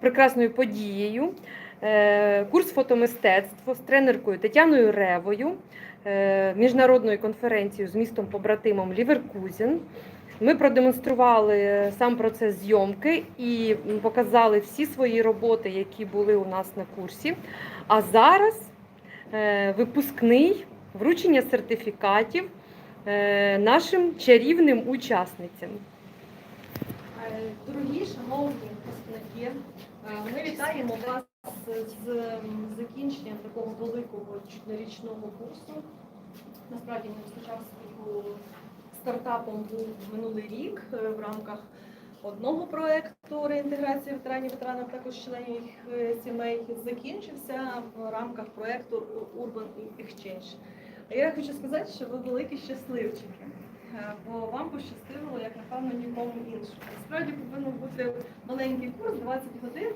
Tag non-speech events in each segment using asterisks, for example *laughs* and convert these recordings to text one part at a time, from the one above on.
прекрасною подією. Е, Курс фотомистецтва з тренеркою Тетяною Ревою, е, міжнародною конференцією з містом побратимом Ліверкузен. Ми продемонстрували сам процес зйомки і показали всі свої роботи, які були у нас на курсі. А зараз е, випускний вручення сертифікатів нашим чарівним учасницям. Е, Дорогі шановні випускники, е, ми вітаємо вас з закінченням такого великого чотирирічного курсу. Насправді не розпочав свою стартапом був минулий рік е, в рамках одного проекту реінтеграції ветеранів, ветеранів також членів їх сімей. Закінчився в рамках проекту Urban Exchange. А я хочу сказати, що ви великі щасливчики. Е, бо вам пощастило, як напевно нікому іншому. Насправді повинен бути маленький курс, 20 годин,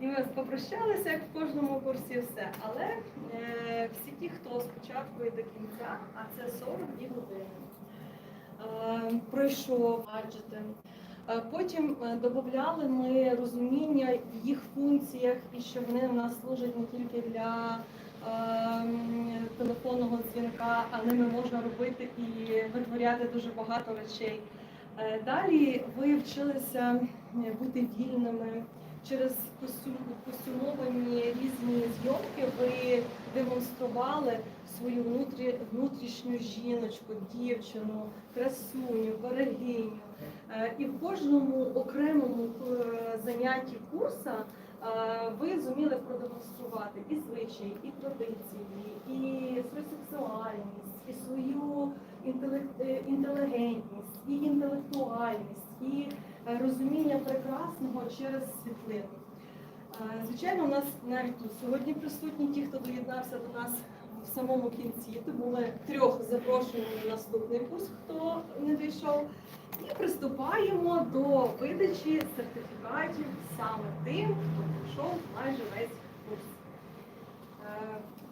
і ми попрощалися, як в кожному курсі, все. Але е, всі ті, хто спочатку і до кінця, а це 42 години, е, пройшов гаджети. Е, Потім е, додавали ми розуміння в їх функціях і що вони в нас служать не тільки для телефонного дзвінка, а ними можна робити і витворяти дуже багато речей. Е, Далі ви вчилися бути вільними через костюм, костюмовані різні зйомки. Ви демонстрували свою внутрі, внутрішню жіночку, дівчину, красуню, берегиню. Е, І в кожному окремому е, занятті курса е, ви зуміли продемонструвати і звичаї, і традиції, і свою сексуальність, і свою е, інтелігентність, і інтелектуальність, і е, розуміння прекрасного через світлину. Е, Звичайно, у нас навіть тут сьогодні присутні ті, хто доєднався до нас в самому кінці, тому ми трьох запрошуємо на наступний курс, хто не дійшов. І приступаємо до видачі сертифікатів саме тим, хто пройшов майже весь курс.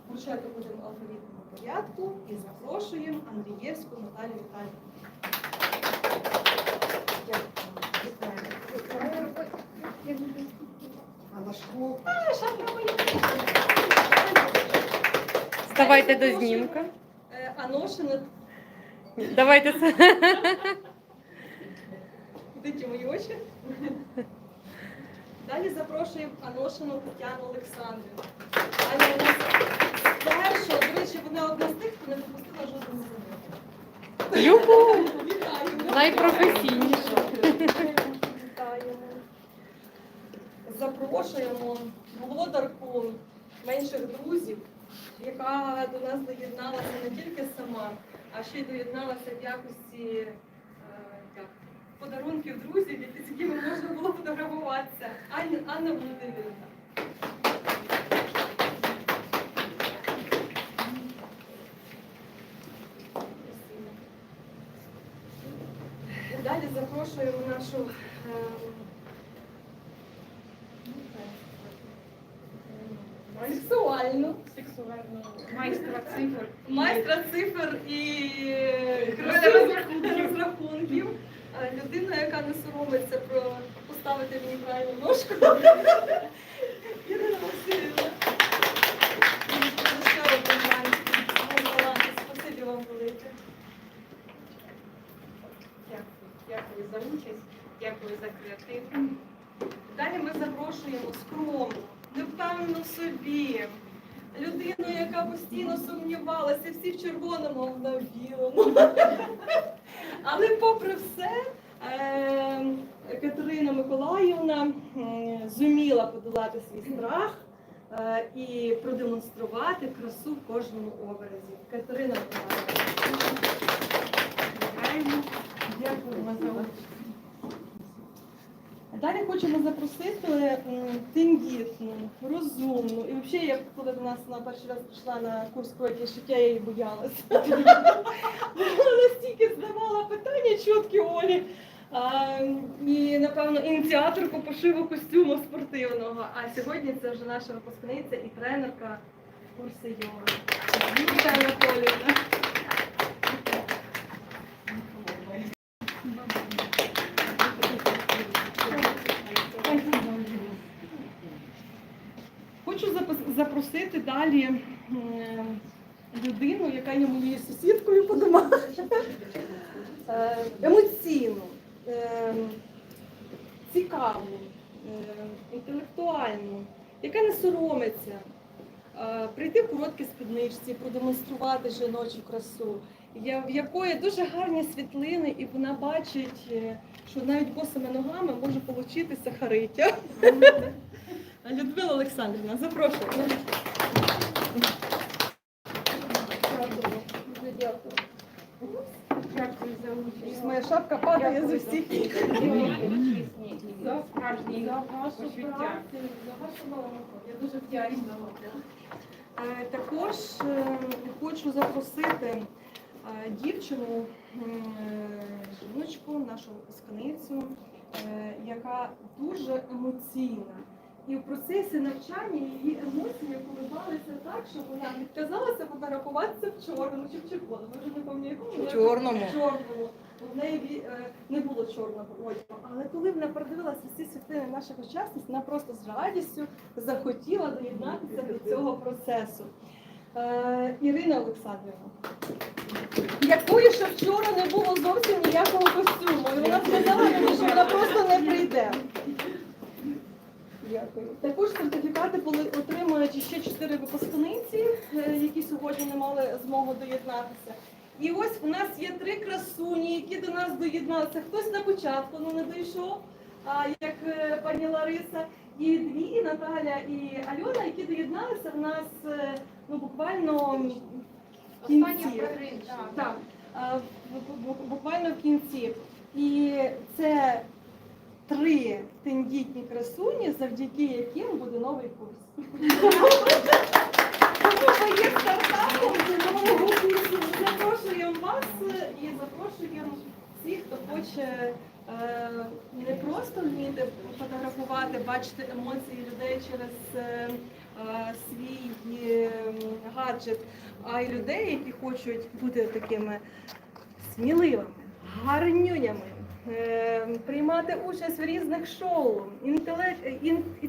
Почати Вручати будемо алфавітному порядку і запрошуємо Андрієвську Наталію Віталію. Ставайте до знімка. Е, Аношина, Давайте це. Дайте мої очі. Далі запрошуємо Аношину Тетяну Олександрівну. Аня у нас перша, до речі, вона одна з тих, хто не пропустила жодного заняття. Юху! Вітаємо. Найпрофесійніше. Вітаємо. Запрошуємо володарку менших друзів, яка до нас доєдналася не тільки сама, а ще й доєдналася в якості е, як, подарунків друзів, з якими можна було фотографуватися. Анна, Володимирівна. Далі запрошуємо нашу ем, сексуального майстра цифр. майстра цифр і розрахунків. Е, Людина, яка не соромиться про поставити мені правильну ножку. Ірина Васильівна. Ще один майстер. Спасибі вам велике. Дякую. Дякую за участь, дякую за креатив. Далі ми запрошуємо скромну, невпевнену в собі. Людину, яка постійно сумнівалася, всі в червоному, а вона в білому. Але попри все, е, Катерина Миколаївна зуміла подолати свій страх е, і продемонструвати красу в кожному образі. Катерина Миколаївна. Дякуємо за участь. Далі хочемо запросити м, тендітну, розумну. І взагалі, я коли до нас на перший раз прийшла на курс проєктів життя, я її боялася. Вона настільки задавала питання чіткі Олі. А, і, напевно, ініціаторку пошиву костюму спортивного. А сьогодні це вже наша випускниця і тренерка курсу йоги. Вітаю, Анатоліївна. хочу запис- запросити далі людину, яка є моєю сусідкою по домах. *laughs* Е, Емоційну, е, цікаву, е, інтелектуальну, яка не соромиться. Прийти в короткій спідничці, продемонструвати жіночу красу, в якої дуже гарні світлини, і вона бачить, що навіть босими ногами може получитися хариття. *laughs* Людмила Олександрівна, запрошую. Моя шапка падає з усіх. За справжній За вашу працю, за вашу науку. Я дуже вдячна вам. Також е, хочу запросити е, дівчину, е, жіночку, нашу випускницю, яка дуже емоційна. І в процесі навчання її емоції коливалися так, що вона відказалася фотографуватися в чорному чи в червоному. Я вже не пам'ятаю, якому. В чорному. В чорному. В неї е, не було чорного одягу. Але коли вона продивилася всі світлини наших учасниць, вона просто з радістю захотіла доєднатися до цього процесу. Е, Ірина Олександрівна, якої ще вчора не було зовсім ніякого костюму, і вона сказала що вона просто не прийде. Дякую. Також сертифікати були отримують ще чотири випускниці, е, які сьогодні не мали змогу доєднатися. І ось у нас є три красуні, які до нас доєдналися. Хтось на початку ну, не дійшов, а, як е, пані Лариса, і дві Наталя і Альона, які доєдналися в нас е, ну, буквально в кінці. Так, буквально в кінці. І це три тендітні красуні, завдяки яким буде новий курс. Ми є стартапом. Запрошуємо вас і запрошуємо всіх, хто хоче е, не просто вміти фотографувати, бачити емоції людей через е, е, свій гаджет, а й людей, які хочуть бути такими сміливими, гарнюнями, приймати участь в різних шоу,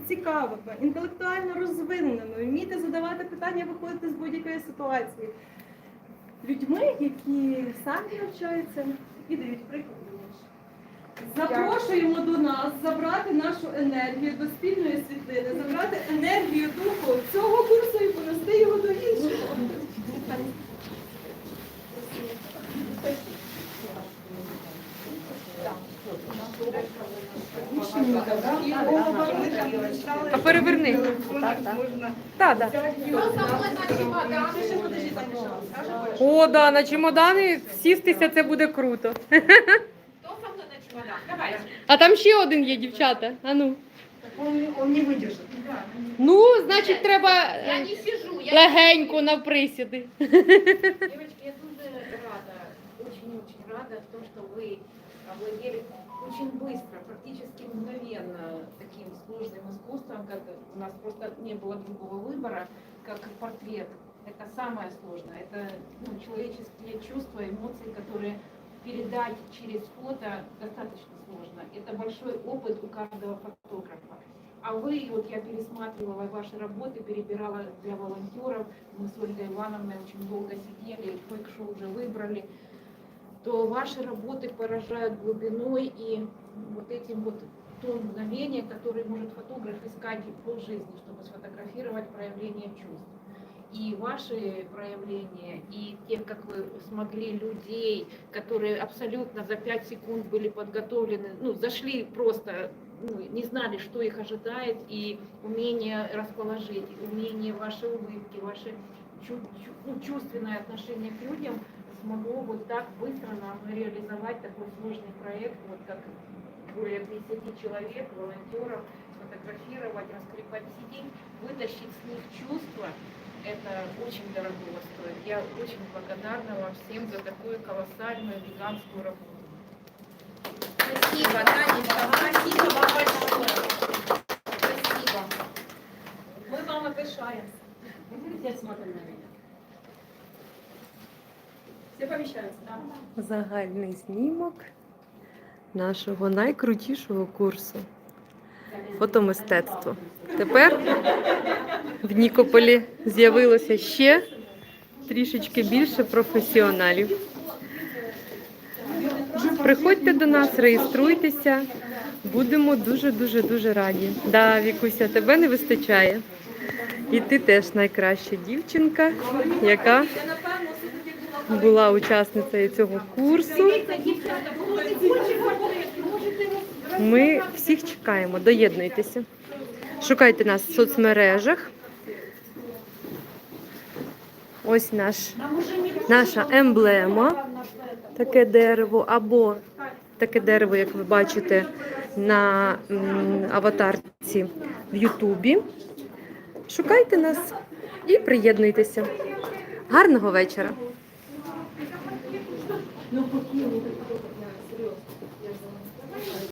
цікавими, інтелектуально розвиненими, вміти задавати питання, виходити з будь-якої ситуації. Людьми, які самі навчаються і дають приклад. Запрошуємо до нас забрати нашу енергію до спільної світлини, забрати енергію духу цього курсу і понести його до іншого. А переверни. Так, так. Ще подожди, там скажемо. О, да, на чемодани сістися це буде круто. Хто со мною на чемодан? Давай. А там ще один є, дівчата. А ну. Он не выдержит. Ну, значить, треба Я е, не сижу. Я легенько навприсіди. Девочки, я тоже рада, очень-очень рада, то, что вы овладели очень быстро, практически мгновенно таким сложным искусством, как у нас просто не было другого выбора, как портрет. Это самое сложное. Это ну, человеческие чувства, эмоции, которые передать через фото достаточно сложно. Это большой опыт у каждого фотографа. А вы, вот я пересматривала ваши работы, перебирала для волонтеров, мы с Ольгой Ивановной очень долго сидели, фэк-шоу уже выбрали, то ваши работы поражают глубиной и вот этим вот то мгновение, которое может фотограф искать полжизни, чтобы сфотографировать проявление чувств. И ваши проявления, и те, как вы смогли людей, которые абсолютно за 5 секунд были подготовлены, ну, зашли просто, ну, не знали, что их ожидает, и умение расположить, умение вашей улыбки, ваше чу- чу- ну, чувственное отношение к людям смогло вот так быстро нам реализовать такой сложный проект, вот как более 50 человек, волонтеров, сфотографировать, раскрепостить, вытащить с них чувства, это очень дорого стоит. Я очень благодарна вам всем за такую колоссальную гигантскую работу. Спасибо, Танечка, спасибо вам большое. Спасибо. Ми вами пишаємося. Все смотрят на меня. Так? Загальний знімок нашого найкрутішого курсу фотомистецтво. Тепер в Нікополі з'явилося ще трішечки більше професіоналів. Приходьте до нас, реєструйтеся. Будемо дуже дуже дуже раді. Да, Вікуся, тебе не вистачає. І ти теж найкраща дівчинка, яка була учасницею цього курсу. Ми всіх чекаємо, доєднуйтеся. Шукайте нас в соцмережах. Ось наш, наша емблема, таке дерево, або таке дерево, як ви бачите на аватарці в Ютубі. Шукайте нас і приєднуйтеся. Гарного вечора! Ну, это вот